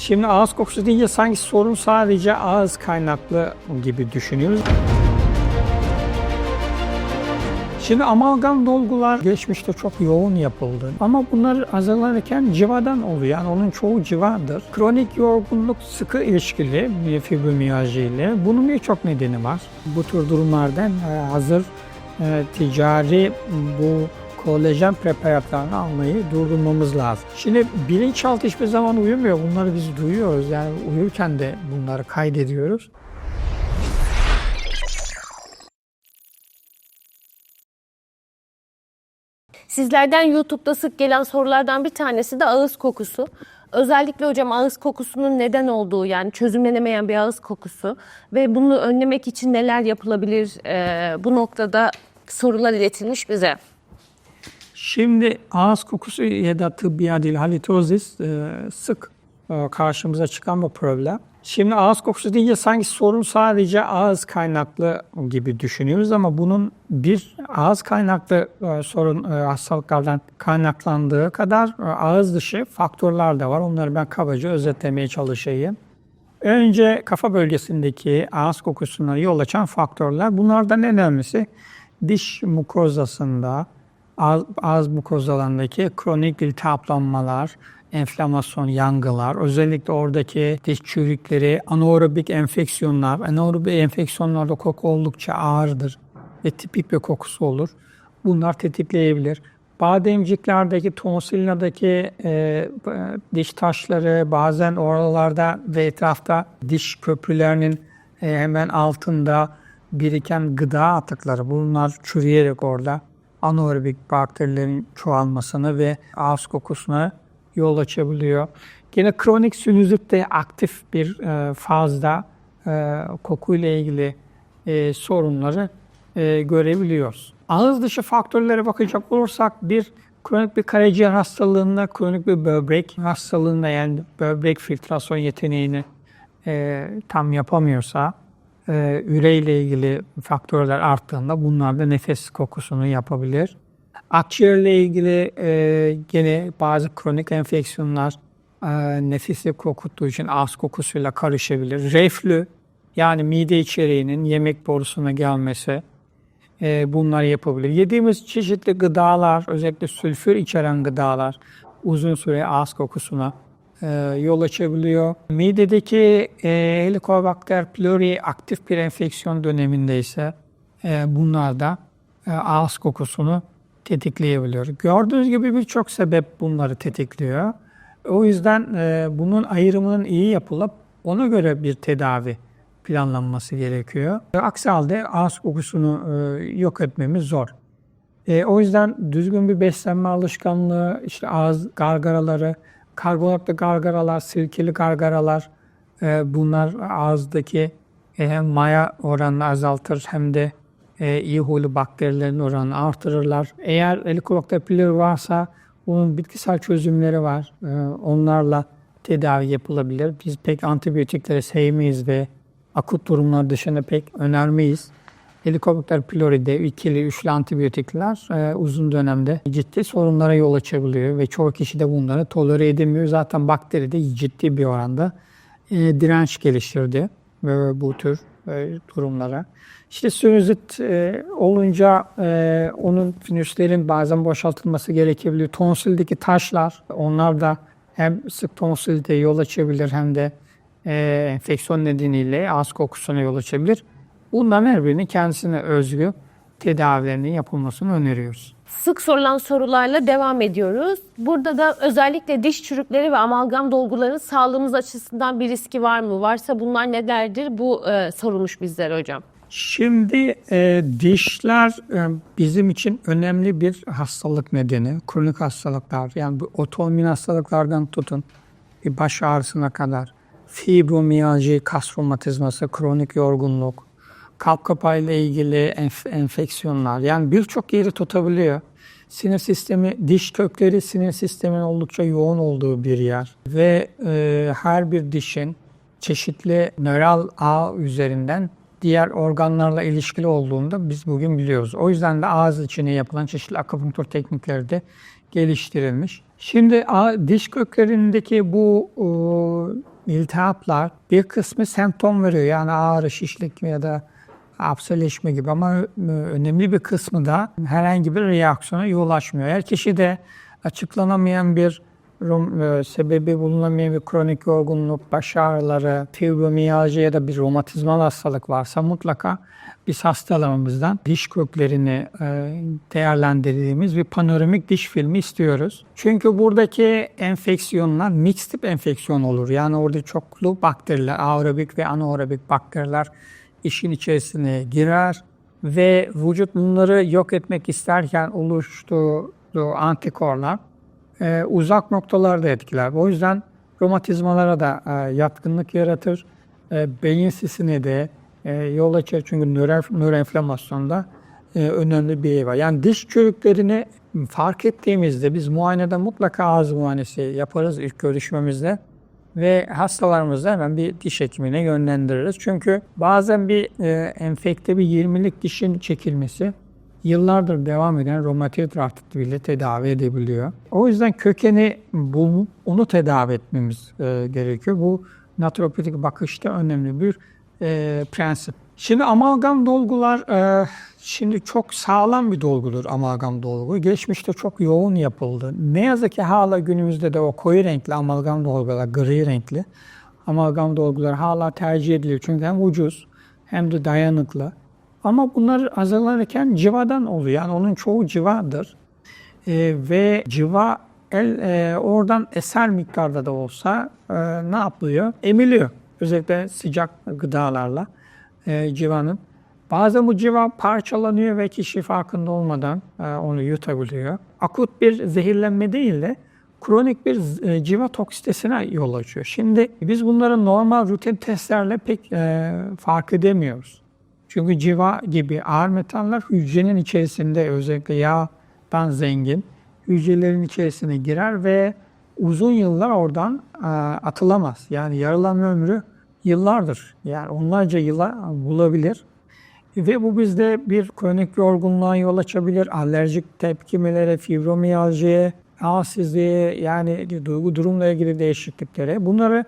Şimdi ağız kokusu deyince sanki sorun sadece ağız kaynaklı gibi düşünüyoruz. Şimdi amalgam dolgular geçmişte çok yoğun yapıldı. Ama bunlar hazırlanırken civadan oluyor. Yani onun çoğu civadır. Kronik yorgunluk sıkı ilişkili bir fibromiyalji ile. Bunun birçok nedeni var. Bu tür durumlardan e, hazır e, ticari bu kolajen preparatlarını almayı durdurmamız lazım. Şimdi bilinçaltı hiçbir zaman uyumuyor. Bunları biz duyuyoruz. Yani uyurken de bunları kaydediyoruz. Sizlerden YouTube'da sık gelen sorulardan bir tanesi de ağız kokusu. Özellikle hocam ağız kokusunun neden olduğu yani çözümlenemeyen bir ağız kokusu ve bunu önlemek için neler yapılabilir Ee, bu noktada sorular iletilmiş bize. Şimdi ağız kokusu ya da tıbbi adıyla halitozis e, sık e, karşımıza çıkan bir problem. Şimdi ağız kokusu deyince sanki sorun sadece ağız kaynaklı gibi düşünüyoruz ama bunun bir ağız kaynaklı e, sorun e, hastalıklardan kaynaklandığı kadar ağız dışı faktörler de var. Onları ben kabaca özetlemeye çalışayım. Önce kafa bölgesindeki ağız kokusuna yol açan faktörler. Bunlardan en önemlisi diş mukozasında, ağız, ağız mukozalarındaki kronik iltihaplanmalar, enflamasyon, yangılar, özellikle oradaki diş çürükleri, anaerobik enfeksiyonlar. Anaerobik enfeksiyonlarda koku oldukça ağırdır ve tipik bir kokusu olur. Bunlar tetikleyebilir. Bademciklerdeki, tonsilladaki e, diş taşları, bazen oralarda ve etrafta diş köprülerinin e, hemen altında biriken gıda atıkları bunlar çürüyerek orada anaerobik bakterilerin çoğalmasını ve ağız kokusuna yol açabiliyor. Yine kronik sinüzit de aktif bir e, fazda e, kokuyla ilgili e, sorunları e, görebiliyoruz. Ağız dışı faktörlere bakacak olursak bir kronik bir karaciğer hastalığında, kronik bir böbrek hastalığında yani böbrek filtrasyon yeteneğini e, tam yapamıyorsa, e, üreyle ilgili faktörler arttığında bunlar da nefes kokusunu yapabilir. Akciğerle ilgili e, gene bazı kronik enfeksiyonlar e, nefesi kokuttuğu için ağız kokusuyla karışabilir. Reflü yani mide içeriğinin yemek borusuna gelmesi e, bunlar yapabilir. Yediğimiz çeşitli gıdalar özellikle sülfür içeren gıdalar uzun süre ağız kokusuna yol açabiliyor. Midedeki e, Helicobacter pylori aktif bir enfeksiyon döneminde ise e, bunlar da e, ağız kokusunu tetikleyebiliyor. Gördüğünüz gibi birçok sebep bunları tetikliyor. O yüzden e, bunun ayrımının iyi yapılıp ona göre bir tedavi planlanması gerekiyor. Aksi halde ağız kokusunu e, yok etmemiz zor. E, o yüzden düzgün bir beslenme alışkanlığı, işte ağız gargaraları, karbonatlı gargaralar, sirkeli gargaralar e, bunlar ağızdaki e, hem maya oranını azaltır hem de e, iyi huylu bakterilerin oranını artırırlar. Eğer Helicobacter pylori varsa bunun bitkisel çözümleri var. E, onlarla tedavi yapılabilir. Biz pek antibiyotikleri sevmeyiz ve akut durumlar dışında pek önermeyiz. Helicobacter pylori'de ikili, üçlü antibiyotikler e, uzun dönemde ciddi sorunlara yol açabiliyor ve çoğu kişi de bunları tolere edemiyor. Zaten bakteri de ciddi bir oranda e, direnç geliştirdi ve bu tür e, durumlara. İşte sinüzit e, olunca e, onun sinüslerin bazen boşaltılması gerekebiliyor. Tonsildeki taşlar onlar da hem sık tonsilite yol açabilir hem de e, enfeksiyon nedeniyle ağız kokusuna yol açabilir. Bunların her birinin kendisine özgü tedavilerinin yapılmasını öneriyoruz. Sık sorulan sorularla devam ediyoruz. Burada da özellikle diş çürükleri ve amalgam dolguların sağlığımız açısından bir riski var mı? Varsa bunlar nelerdir? Bu e, sorulmuş bizlere hocam. Şimdi e, dişler e, bizim için önemli bir hastalık nedeni. Kronik hastalıklar yani bu otoimmün hastalıklardan tutun bir baş ağrısına kadar fibromiyalji, kas romatizması, kronik yorgunluk, kalp kapağıyla ilgili enf- enfeksiyonlar yani birçok yeri tutabiliyor. Sinir sistemi, diş kökleri sinir sistemin oldukça yoğun olduğu bir yer ve e, her bir dişin çeşitli nöral ağ üzerinden diğer organlarla ilişkili olduğunu da biz bugün biliyoruz. O yüzden de ağız içine yapılan çeşitli akupunktur teknikleri de geliştirilmiş. Şimdi diş köklerindeki bu e, iltihaplar bir kısmı semptom veriyor. Yani ağrı, şişlik ya da hapseleşme gibi ama ö- önemli bir kısmı da herhangi bir reaksiyona yol açmıyor. Her kişi de açıklanamayan bir e, sebebi bulunamayan bir kronik yorgunluk, baş ağrıları, fibromiyalji ya da bir romatizmal hastalık varsa mutlaka biz hastalarımızdan diş köklerini e, değerlendirdiğimiz bir panoramik diş filmi istiyoruz. Çünkü buradaki enfeksiyonlar mix tip enfeksiyon olur. Yani orada çoklu bakteriler, aerobik ve anaerobik bakteriler işin içerisine girer ve vücut bunları yok etmek isterken oluşturduğu antikorlar e, uzak noktalarda etkiler. O yüzden romatizmalara da e, yatkınlık yaratır. E, beyin sisine de e, yol açar çünkü nöro- nöroenflamasyonda e, önemli bir yeri var. Yani diş çürüklerini fark ettiğimizde biz muayenede mutlaka ağız muayenesi yaparız ilk görüşmemizde ve hastalarımızı hemen bir diş hekimine yönlendiririz. Çünkü bazen bir e, enfekte bir 20'lik dişin çekilmesi yıllardır devam eden romatoid artrit bile tedavi edebiliyor. O yüzden kökeni bulup onu tedavi etmemiz e, gerekiyor. Bu naturopatik bakışta önemli bir e, prensip. Şimdi amalgam dolgular e, şimdi çok sağlam bir dolgudur amalgam dolgu. Geçmişte çok yoğun yapıldı. Ne yazık ki hala günümüzde de o koyu renkli amalgam dolgular, gri renkli amalgam dolgular hala tercih ediliyor. Çünkü hem ucuz hem de dayanıklı. Ama bunlar hazırlanırken civadan oluyor. Yani onun çoğu civadır. E, ve civa el e, oradan eser miktarda da olsa e, ne yapılıyor? Emiliyor. Özellikle sıcak gıdalarla e, civanın. Bazen bu civa parçalanıyor ve kişi farkında olmadan e, onu yutabiliyor. Akut bir zehirlenme değil de kronik bir e, civa toksitesine yol açıyor. Şimdi biz bunları normal rutin testlerle pek e, fark edemiyoruz. Çünkü civa gibi ağır metaller hücrenin içerisinde özellikle yağdan zengin hücrelerin içerisine girer ve uzun yıllar oradan e, atılamaz. Yani yaralanma ömrü yıllardır. Yani onlarca yıla bulabilir. Ve bu bizde bir kronik yorgunluğa yol açabilir. Alerjik tepkimelere, fibromiyaljiye, halsizliğe yani duygu durumla ilgili değişikliklere. Bunları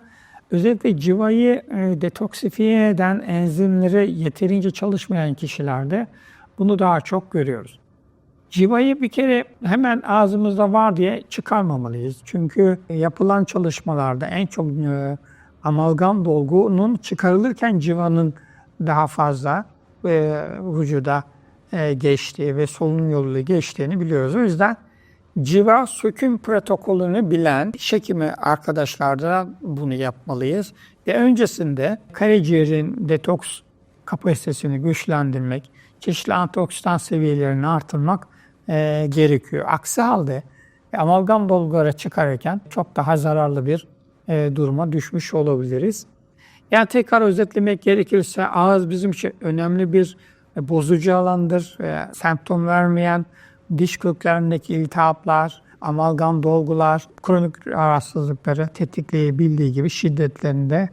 özellikle civayı e, detoksifiye eden enzimleri yeterince çalışmayan kişilerde bunu daha çok görüyoruz. Civayı bir kere hemen ağzımızda var diye çıkarmamalıyız. Çünkü yapılan çalışmalarda en çok e, amalgam dolgunun çıkarılırken civanın daha fazla e, vücuda e, geçtiği ve solunum yoluyla geçtiğini biliyoruz. O yüzden civa söküm protokolünü bilen diş hekimi arkadaşlarda bunu yapmalıyız. Ve öncesinde karaciğerin detoks kapasitesini güçlendirmek, çeşitli antioksidan seviyelerini artırmak e, gerekiyor. Aksi halde amalgam dolguları çıkarırken çok daha zararlı bir e, duruma düşmüş olabiliriz. Yani tekrar özetlemek gerekirse ağız bizim için önemli bir e, bozucu alandır. E, semptom vermeyen diş köklerindeki iltihaplar, amalgam dolgular, kronik rahatsızlıkları tetikleyebildiği gibi şiddetlerini de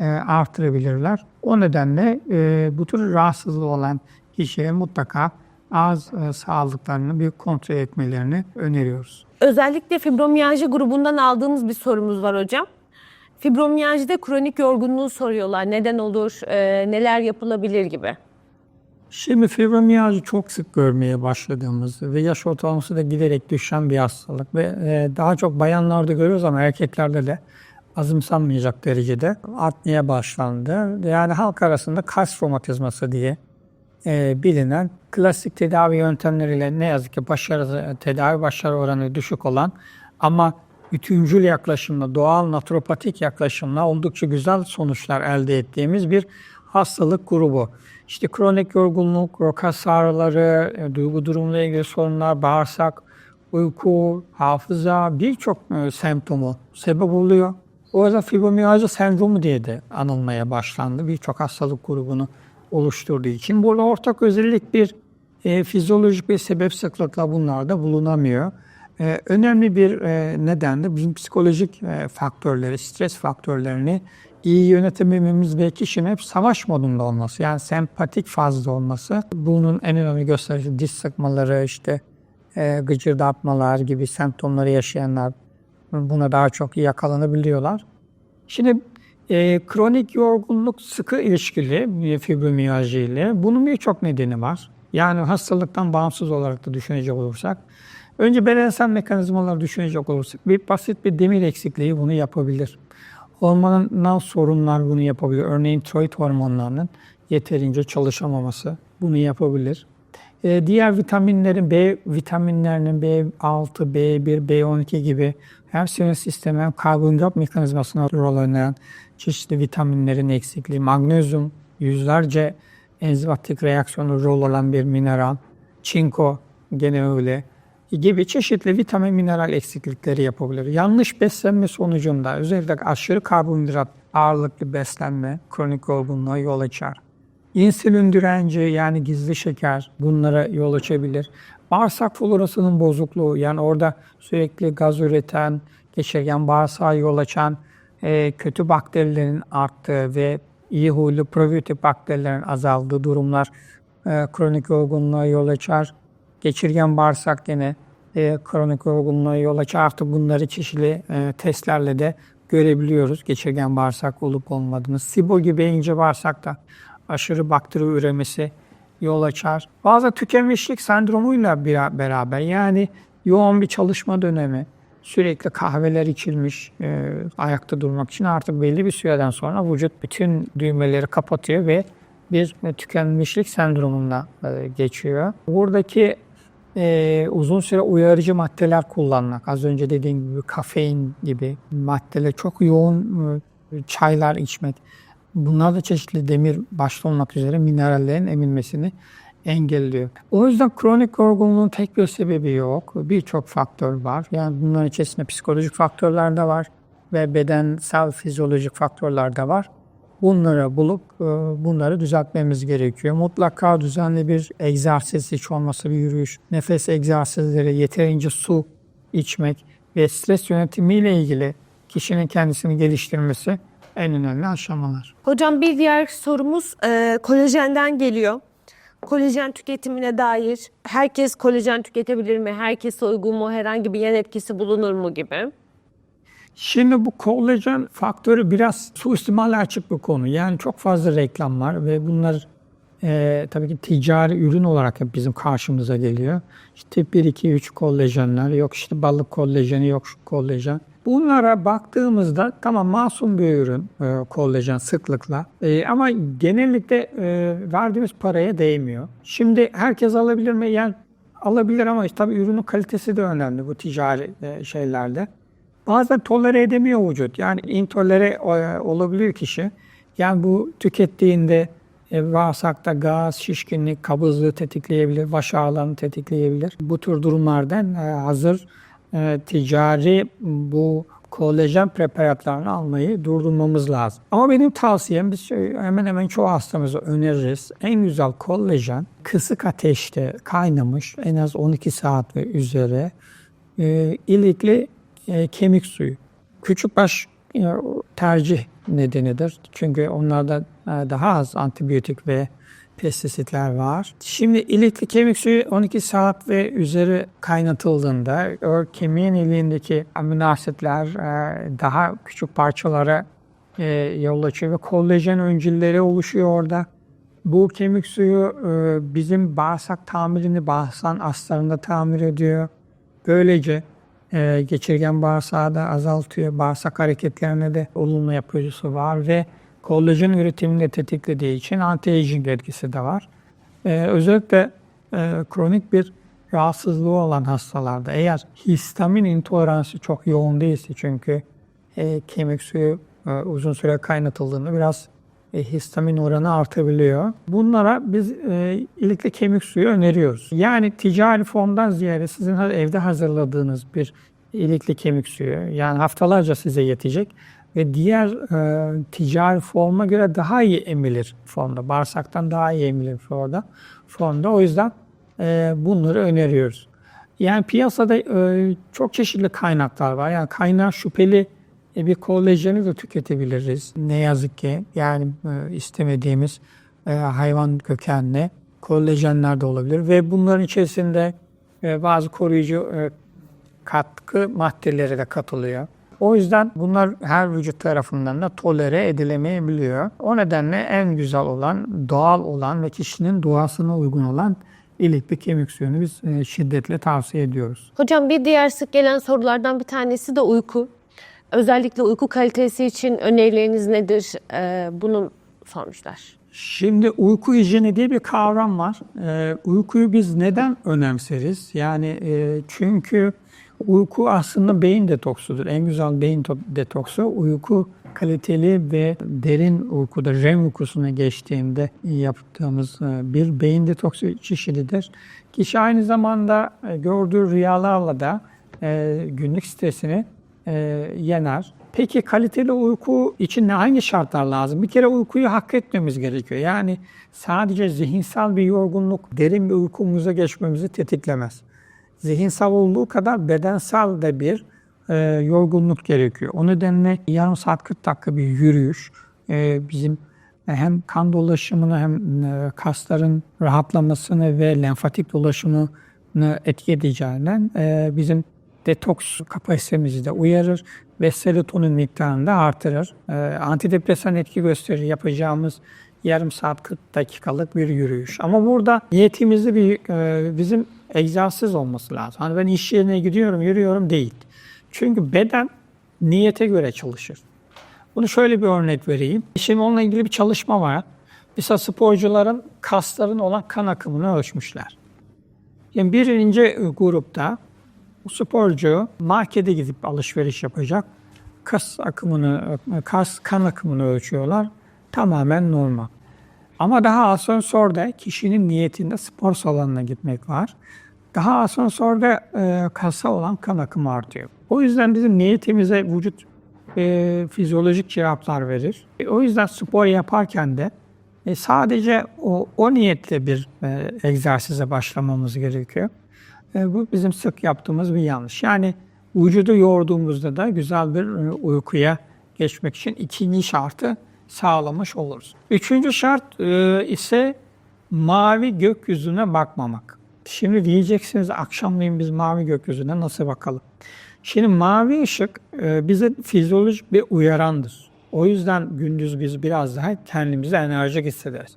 e, artırabilirler. O nedenle e, bu tür rahatsızlığı olan kişiye mutlaka ağız e, sağlıklarını bir kontrol etmelerini öneriyoruz. Özellikle fibromiyalji grubundan aldığımız bir sorumuz var hocam. Fibromiyajide kronik yorgunluğu soruyorlar. Neden olur, e, neler yapılabilir gibi. Şimdi fibromiyalji çok sık görmeye başladığımız ve yaş ortalaması da giderek düşen bir hastalık ve e, daha çok bayanlarda görüyoruz ama erkeklerde de azımsanmayacak derecede artmaya başlandı. Yani halk arasında kas romatizması diye e, bilinen klasik tedavi yöntemleriyle ne yazık ki başarı, tedavi başarı oranı düşük olan ama bütüncül yaklaşımla, doğal naturopatik yaklaşımla oldukça güzel sonuçlar elde ettiğimiz bir hastalık grubu. İşte kronik yorgunluk, rokas ağrıları, e, duygu durumla ilgili sorunlar, bağırsak, uyku, hafıza birçok e, semptomu sebep oluyor. O yüzden fibromiyalji sendromu diye de anılmaya başlandı. Birçok hastalık grubunu oluşturduğu için. Burada ortak özellik bir e, fizyolojik bir sebep sıklıkla bunlar da bulunamıyor. E, önemli bir e, neden de bizim psikolojik e, faktörleri, stres faktörlerini iyi yönetemememiz ve kişinin hep savaş modunda olması, yani sempatik fazla olması. Bunun en önemli göstergesi diş sıkmaları, işte e, gıcırdatmalar gibi semptomları yaşayanlar buna daha çok yakalanabiliyorlar. Şimdi E, kronik yorgunluk sıkı ilişkili e, fibromiyalji ile. Bunun birçok nedeni var. Yani hastalıktan bağımsız olarak da düşünecek olursak. Önce bedensel mekanizmaları düşünecek olursak bir basit bir demir eksikliği bunu yapabilir. Hormonal sorunlar bunu yapabilir. Örneğin tiroid hormonlarının yeterince çalışamaması bunu yapabilir. Ee, diğer vitaminlerin B vitaminlerinin B6, B1, B12 gibi hem sinir sistemi hem karbonhidrat mekanizmasına rol oynayan çeşitli vitaminlerin eksikliği, magnezyum, yüzlerce enzimatik reaksiyonu rol olan bir mineral, çinko gene öyle gibi çeşitli vitamin mineral eksiklikleri yapabilir. Yanlış beslenme sonucunda özellikle aşırı karbonhidrat ağırlıklı beslenme kronik yorgunluğa yol açar. İnsülin direnci yani gizli şeker bunlara yol açabilir. Bağırsak florasının bozukluğu yani orada sürekli gaz üreten, geçirgen bağırsağa yol açan e, kötü bakterilerin arttığı ve iyi huylu probiyotik bakterilerin azaldığı durumlar e, kronik yorgunluğa yol açar. Geçirgen bağırsak yine e, kronik yorgunluğa yol açar. Artık bunları çeşitli e, testlerle de görebiliyoruz. Geçirgen bağırsak olup olmadığını. SIBO gibi ince bağırsakta aşırı bakteri üremesi yol açar. Bazı tükenmişlik sendromuyla bir- beraber yani yoğun bir çalışma dönemi, sürekli kahveler içilmiş e, ayakta durmak için artık belli bir süreden sonra vücut bütün düğmeleri kapatıyor ve bir tükenmişlik sendromuna e, geçiyor. Buradaki e, uzun süre uyarıcı maddeler kullanmak, az önce dediğim gibi kafein gibi maddeler, çok yoğun e, çaylar içmek, bunlar da çeşitli demir başta olmak üzere minerallerin emilmesini engelliyor. O yüzden kronik yorgunluğun tek bir sebebi yok. Birçok faktör var. Yani bunların içerisinde psikolojik faktörler de var ve bedensel fizyolojik faktörler de var. Bunları bulup e, bunları düzeltmemiz gerekiyor. Mutlaka düzenli bir egzersiz hiç olmasa bir yürüyüş, nefes egzersizleri, yeterince su içmek ve stres yönetimiyle ilgili kişinin kendisini geliştirmesi en önemli aşamalar. Hocam bir diğer sorumuz e, kolajenden geliyor. Kolajen tüketimine dair herkes kolajen tüketebilir mi? Herkese uygun mu? Herhangi bir yan etkisi bulunur mu gibi. Şimdi bu kolajen faktörü biraz suistimale açık bir konu. Yani çok fazla reklam var ve bunlar e, tabii ki ticari ürün olarak hep bizim karşımıza geliyor. İşte tip 1, 2, 3 kolajenler, yok işte balık kolajeni, yok şu kolajen. Bunlara baktığımızda tamam masum bir ürün e, kolajen sıklıkla E, ama genellikle e, verdiğimiz paraya değmiyor. Şimdi herkes alabilir mi? Yani alabilir ama işte tabii ürünün kalitesi de önemli bu ticari e, şeylerde. Bazen tolere edemiyor vücut. Yani intolere e, olabilir kişi. Yani bu tükettiğinde e, bağırsakta gaz, şişkinlik, kabızlığı tetikleyebilir, baş ağrılarını tetikleyebilir. Bu tür durumlardan e, hazır e, ticari bu kolajen preparatlarını almayı durdurmamız lazım. Ama benim tavsiyem biz şey, hemen hemen çoğu hastamıza öneririz. En güzel kolajen kısık ateşte kaynamış en az 12 saat ve üzeri e, ilikli e, kemik suyu. Küçükbaş e, tercih nedenidir. Çünkü onlarda e, daha az antibiyotik ve pestisitler var. Şimdi ilikli kemik suyu 12 saat ve üzeri kaynatıldığında o kemiğin iliğindeki amino e, daha küçük parçalara e, yol açıyor ve kolajen öncülleri oluşuyor orada. Bu kemik suyu e, bizim bağırsak tamirini bağırsak aslarında tamir ediyor. Böylece e, geçirgen bağırsağı da azaltıyor. Bağırsak hareketlerine de olumlu yapıcısı var ve kolajen üretimini de tetiklediği için anti-aging etkisi de var. E, özellikle e, kronik bir rahatsızlığı olan hastalarda eğer histamin intoleransı çok yoğun değilse çünkü e, kemik suyu e, uzun süre kaynatıldığında biraz histamin oranı artabiliyor. Bunlara biz e, ilikli kemik suyu öneriyoruz. Yani ticari formdan ziyade sizin evde hazırladığınız bir ilikli kemik suyu yani haftalarca size yetecek ve diğer e, ticari forma göre daha iyi emilir formda. Bağırsaktan daha iyi emilir formda. formda. O yüzden e, bunları öneriyoruz. Yani piyasada e, çok çeşitli kaynaklar var. Yani kaynağı şüpheli e, bir kolajeni de tüketebiliriz. Ne yazık ki yani e, istemediğimiz e, hayvan kökenli kolajenler de olabilir ve bunların içerisinde e, bazı koruyucu katkı maddeleri de katılıyor. O yüzden bunlar her vücut tarafından da tolere edilemeyebiliyor. O nedenle en güzel olan, doğal olan ve kişinin doğasına uygun olan ilikli kemik suyunu biz şiddetle tavsiye ediyoruz. Hocam bir diğer sık gelen sorulardan bir tanesi de uyku. Özellikle uyku kalitesi için önerileriniz nedir? Ee, bunu sormuşlar. Şimdi uyku hijyeni diye bir kavram var. Ee, uykuyu biz neden önemseriz? Yani e, çünkü uyku aslında beyin detoksudur. En güzel beyin to- detoksu uyku kaliteli ve derin uykuda REM uykusuna geçtiğinde yaptığımız e, bir beyin detoksu çeşididir. Kişi aynı zamanda e, gördüğü rüyalarla da e, günlük stresini e, yener. Peki kaliteli uyku için ne hangi şartlar lazım? Bir kere uykuyu hak etmemiz gerekiyor. Yani sadece zihinsel bir yorgunluk derin bir uykumuza geçmemizi tetiklemez. Zihinsel olduğu kadar bedensel de bir e, yorgunluk gerekiyor. O nedenle yarım saat 40 dakika bir yürüyüş e, bizim hem kan dolaşımını hem e, kasların rahatlamasını ve lenfatik dolaşımını etki edeceğinden e, bizim detoks kapasitemizi de uyarır ve serotonin miktarını da artırır. E, antidepresan etki gösterir yapacağımız yarım saat 40 dakikalık bir yürüyüş. Ama burada niyetimizde bir e, bizim egzersiz olması lazım. Hani ben iş yerine gidiyorum, yürüyorum değil. Çünkü beden niyete göre çalışır. Bunu şöyle bir örnek vereyim. Şimdi onunla ilgili bir çalışma var. Mesela sporcuların kasların olan kan akımını ölçmüşler. Yani birinci grupta bu sporcu markete gidip alışveriş yapacak. Kas akımını, kas kan akımını ölçüyorlar. Tamamen normal. Ama daha asansörde kişinin niyetinde spor salonuna gitmek var. Daha asansörde e, kasa olan kan akımı artıyor. O yüzden bizim niyetimize vücut e, fizyolojik cevaplar verir. E, o yüzden spor yaparken de e, sadece o, o niyetle bir e, egzersize başlamamız gerekiyor. E, bu bizim sık yaptığımız bir yanlış. Yani vücudu yorduğumuzda da güzel bir e, uykuya geçmek için ikinci şartı sağlamış oluruz. Üçüncü şart e, ise mavi gökyüzüne bakmamak. Şimdi diyeceksiniz akşamleyin biz mavi gökyüzüne nasıl bakalım? Şimdi mavi ışık bize fizyolojik bir uyarandır. O yüzden gündüz biz biraz daha kendimizi enerjik hissederiz.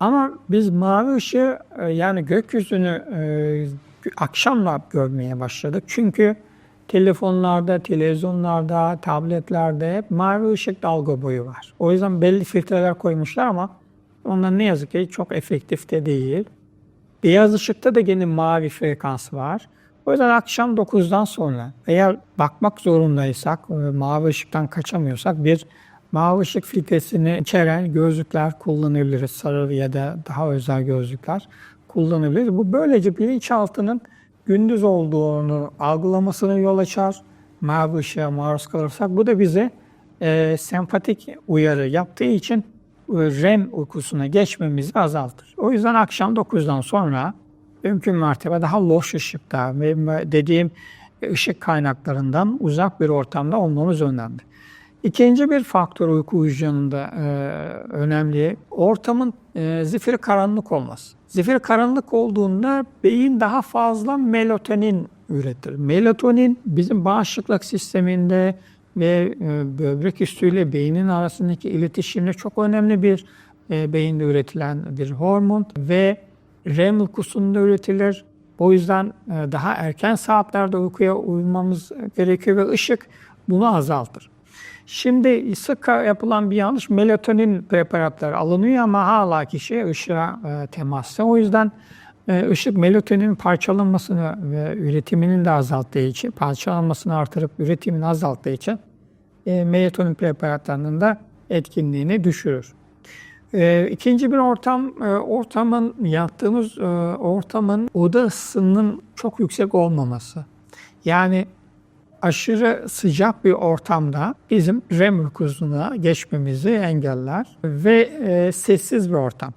Ama biz mavi ışığı yani gökyüzünü akşamla görmeye başladık. Çünkü telefonlarda, televizyonlarda, tabletlerde hep mavi ışık dalga boyu var. O yüzden belli filtreler koymuşlar ama onlar ne yazık ki çok efektif de değil. Beyaz ışıkta da gene mavi frekans var. O yüzden akşam 9'dan sonra eğer bakmak zorundaysak, mavi ışıktan kaçamıyorsak bir mavi ışık filtresini içeren gözlükler kullanabiliriz. Sarı ya da daha özel gözlükler kullanabiliriz. Bu böylece bilinçaltının gündüz olduğunu algılamasına yol açar. Mavi ışığa maruz kalırsak bu da bize e, sempatik uyarı yaptığı için e, REM uykusuna geçmemizi azaltır. O yüzden akşam 9'dan sonra mümkün mertebe daha loş ışıkta dediğim ışık kaynaklarından uzak bir ortamda olmamız önemli. İkinci bir faktör uyku uyuyanında e, önemli. Ortamın e, zifiri karanlık olması. Zifiri karanlık olduğunda beyin daha fazla melatonin üretir. Melatonin bizim bağışıklık sisteminde ve e, böbrek üstüyle beynin arasındaki iletişimde çok önemli bir e, beyinde üretilen bir hormon ve REM uykusunda üretilir. O yüzden e, daha erken saatlerde uykuya uyumamız gerekiyor ve ışık bunu azaltır. Şimdi sık yapılan bir yanlış melatonin preparatları alınıyor ama hala kişi ışığa e, temasta. O yüzden e, ışık melatoninin parçalanmasını ve üretiminin de azalttığı için, parçalanmasını artırıp üretimini azalttığı için e, melatonin preparatlarının da etkinliğini düşürür. E, ikinci bir ortam, e, ortamın yattığımız e, ortamın oda ısısının çok yüksek olmaması. Yani aşırı sıcak bir ortamda bizim REM uykusuna geçmemizi engeller ve e, sessiz bir ortam.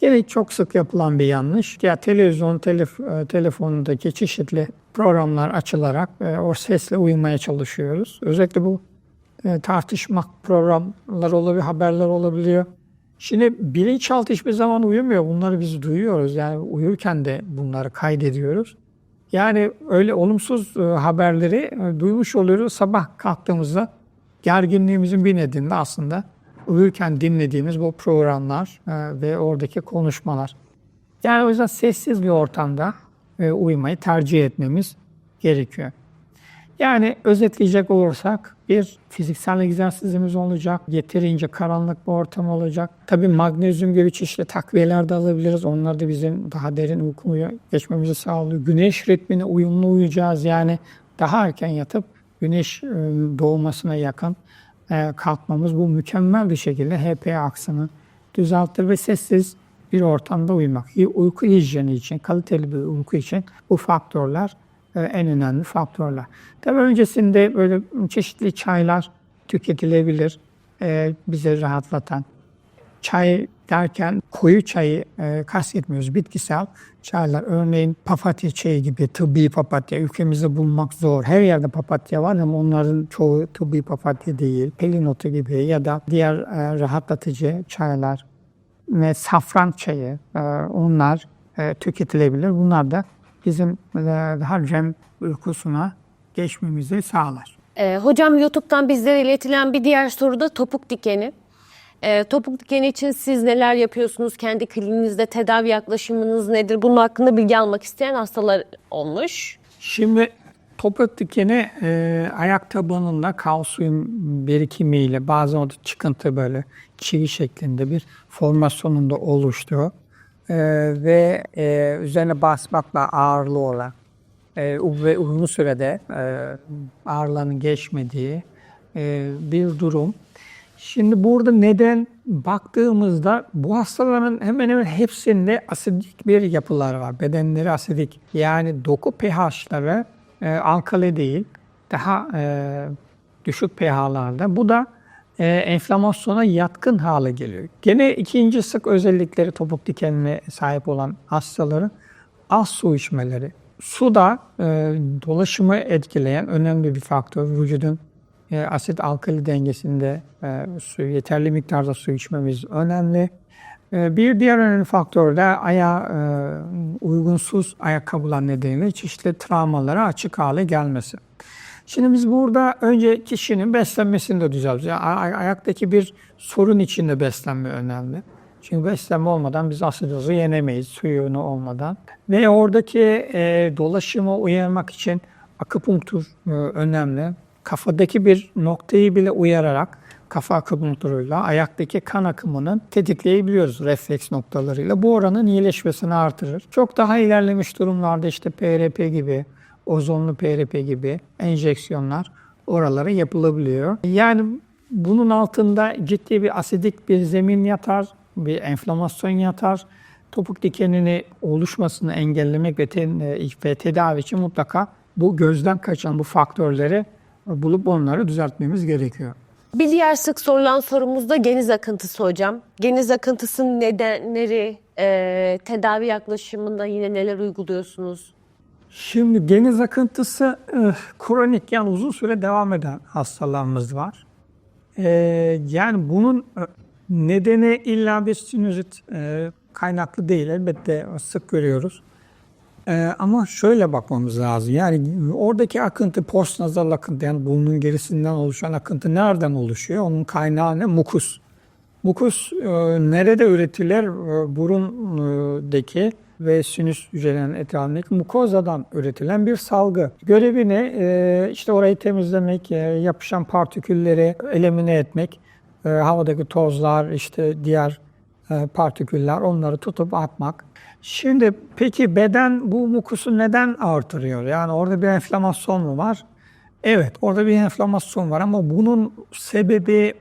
Gene çok sık yapılan bir yanlış. Ya televizyon, telef e, telefonundaki çeşitli programlar açılarak e, o sesle uyumaya çalışıyoruz. Özellikle bu e, tartışma programları olabiliyor, haberler olabiliyor. Şimdi bilinçaltı hiçbir zaman uyumuyor. Bunları biz duyuyoruz. Yani uyurken de bunları kaydediyoruz. Yani öyle olumsuz e, haberleri e, duymuş oluyoruz. Sabah kalktığımızda gerginliğimizin bir nedeni de aslında uyurken dinlediğimiz bu programlar e, ve oradaki konuşmalar. Yani o yüzden sessiz bir ortamda uyumayı tercih etmemiz gerekiyor. Yani özetleyecek olursak bir fiziksel egzersizimiz olacak. Yeterince karanlık bir ortam olacak. Tabii magnezyum gibi çeşitli takviyeler de alabiliriz. Onlar da bizim daha derin uykuya geçmemizi sağlıyor. Güneş ritmine uyumlu uyuyacağız. Yani daha erken yatıp güneş e, doğmasına yakın e, kalkmamız bu mükemmel bir şekilde HP aksını düzeltir ve sessiz bir ortamda uyumak. Uyku hijyeni için, kaliteli bir uyku için bu faktörler en önemli faktörler. Tabii öncesinde böyle çeşitli çaylar tüketilebilir. E, bizi rahatlatan. Çay derken koyu çayı e, kastetmiyoruz. Bitkisel çaylar. Örneğin papatya çayı gibi tıbbi papatya. Ülkemizde bulmak zor. Her yerde papatya var ama onların çoğu tıbbi papatya değil. Pelin otu gibi ya da diğer e, rahatlatıcı çaylar ve safran çayı e, onlar e, tüketilebilir. Bunlar da bizim e, daha REM uykusuna geçmemizi sağlar. Ee, hocam YouTube'dan bizlere iletilen bir diğer soru da topuk dikeni. Ee, topuk dikeni için siz neler yapıyorsunuz? Kendi kliniğinizde tedavi yaklaşımınız nedir? Bunun hakkında bilgi almak isteyen hastalar olmuş. Şimdi topuk dikeni e, ayak tabanında kalsiyum birikimiyle bazen o da çıkıntı böyle çivi şeklinde bir formasyonunda oluşturuyor. E, ve e, üzerine basmakla ağırlığı olan e, ve uzun sürede e, ağırlığının geçmediği e, bir durum. Şimdi burada neden baktığımızda bu hastaların hemen hemen hepsinde asidik bir yapılar var. Bedenleri asidik. Yani doku pH'ları e, alkali değil. Daha e, düşük pH'larda. Bu da e, enflamasyona yatkın hale geliyor. Gene ikinci sık özellikleri topuk dikenine sahip olan hastaların az su içmeleri. Su da e, dolaşımı etkileyen önemli bir faktör. Vücudun e, asit alkali dengesinde e, su yeterli miktarda su içmemiz önemli. E, bir diğer önemli faktör de ayağa e, uygunsuz ayakkabılar nedeniyle çeşitli travmalara açık hale gelmesi. Şimdi biz burada önce kişinin beslenmesini de düzeltiyoruz. Yani ay- ayaktaki bir sorun içinde beslenme önemli. Çünkü beslenme olmadan biz asidozu yenemeyiz suyunu olmadan. Ve oradaki e, dolaşımı uyarmak için akupunktur e, önemli. Kafadaki bir noktayı bile uyararak kafa akupunkturuyla ayaktaki kan akımının tetikleyebiliyoruz refleks noktalarıyla. Bu oranın iyileşmesini artırır. Çok daha ilerlemiş durumlarda işte PRP gibi, ozonlu PRP gibi enjeksiyonlar oralara yapılabiliyor. Yani bunun altında ciddi bir asidik bir zemin yatar, bir enflamasyon yatar. Topuk dikenini oluşmasını engellemek ve, te- ve tedavi için mutlaka bu gözden kaçan bu faktörleri bulup onları düzeltmemiz gerekiyor. Bir diğer sık sorulan sorumuz da geniz akıntısı hocam. Geniz akıntısının nedenleri, e, tedavi yaklaşımında yine neler uyguluyorsunuz? Şimdi geniz akıntısı eh, kronik yani uzun süre devam eden hastalarımız var. Ee, yani bunun eh, nedeni illa bir sinüzit eh, kaynaklı değil elbette sık görüyoruz. Ama şöyle bakmamız lazım. Yani oradaki akıntı postnazal akıntı yani burnun gerisinden oluşan akıntı nereden oluşuyor? Onun kaynağı ne? Mukus. Mukus e, nerede üretilir? E, burundaki ve sinüs hücrelerinin etrafındaki mukozadan üretilen bir salgı. Görevi ne? E, işte orayı temizlemek, e, yapışan partikülleri elimine etmek, e, havadaki tozlar, işte diğer e, partiküller onları tutup atmak. Şimdi peki beden bu mukusu neden artırıyor? Yani orada bir enflamasyon mu var? Evet orada bir enflamasyon var ama bunun sebebi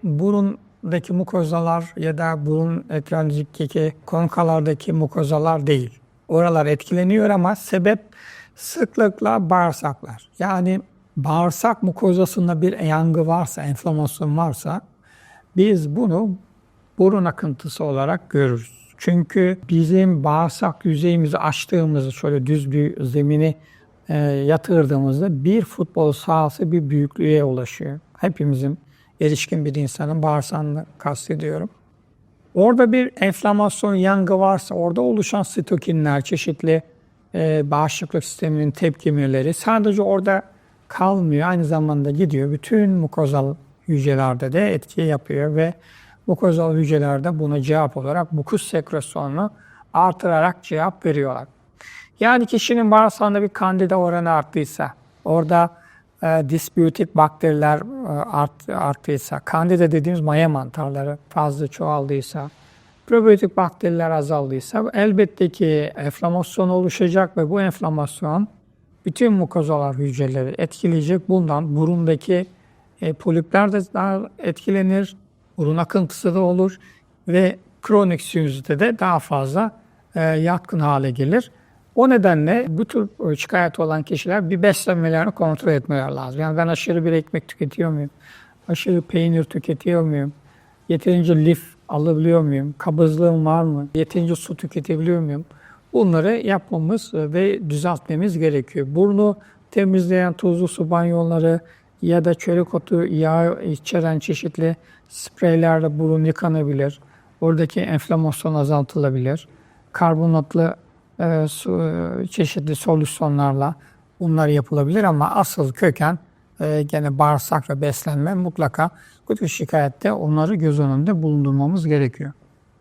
burundaki mukozalar ya da burun etrafındaki konkalardaki mukozalar değil. Oralar etkileniyor ama sebep sıklıkla bağırsaklar. Yani bağırsak mukozasında bir yangı varsa, enflamasyon varsa biz bunu burun akıntısı olarak görürüz. Çünkü bizim bağırsak yüzeyimizi açtığımızda şöyle düz bir zemini e, yatırdığımızda bir futbol sahası bir büyüklüğe ulaşıyor. Hepimizin erişkin bir insanın bağırsağını kastediyorum. Orada bir enflamasyon yangı varsa orada oluşan sitokinler, çeşitli e, bağışıklık sisteminin tepkimeleri sadece orada kalmıyor. Aynı zamanda gidiyor. Bütün mukozal hücrelerde de etki yapıyor ve mukozal hücrelerde buna cevap olarak mukus sekresyonunu artırarak cevap veriyorlar. Yani kişinin bağırsağında bir kandida oranı arttıysa, orada e, disbiyotik bakteriler e, art, arttıysa, kandida dediğimiz maya mantarları fazla çoğaldıysa, probiyotik bakteriler azaldıysa elbette ki enflamasyon oluşacak ve bu enflamasyon bütün mukozalar hücreleri etkileyecek. Bundan burundaki e, polipler de daha etkilenir, burun akıntısı da olur ve kronik sinüzite de daha fazla e, yatkın hale gelir. O nedenle bu tür e, şikayet olan kişiler bir beslenmelerini kontrol etmeler lazım. Yani ben aşırı bir ekmek tüketiyor muyum? Aşırı peynir tüketiyor muyum? Yeterince lif alabiliyor muyum? Kabızlığım var mı? Yeterince su tüketebiliyor muyum? Bunları yapmamız e, ve düzeltmemiz gerekiyor. Burnu temizleyen tuzlu su banyonları ya da çörek otu yağı içeren çeşitli spreylerle burun yıkanabilir. Oradaki enflamasyon azaltılabilir. Karbonatlı e, su, çeşitli solüsyonlarla bunlar yapılabilir ama asıl köken e, gene bağırsak ve beslenme mutlaka bu şikayette onları göz önünde bulundurmamız gerekiyor.